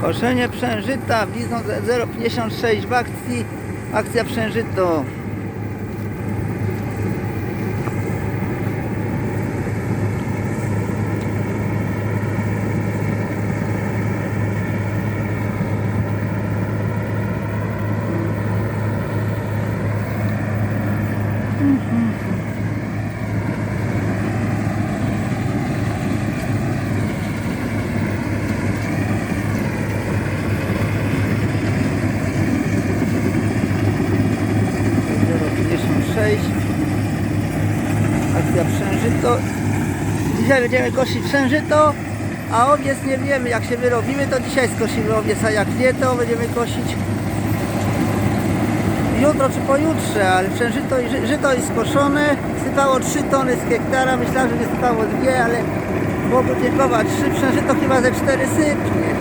Koszenie przężyta, blizną 0,56 w akcji. Akcja przężyto. Zero 56 Akcja przężyto. Dzisiaj będziemy kosić przężyto A owiec nie wiemy jak się wyrobimy to dzisiaj skosimy owiec A jak nie to będziemy kosić Jutro czy pojutrze Ale przężyto i ży- żyto jest skoszone. Sypało 3 tony z hektara. Myślałem, że wysypało 2 ale Bogu dziękować. 3 przężyto chyba ze 4 sypnie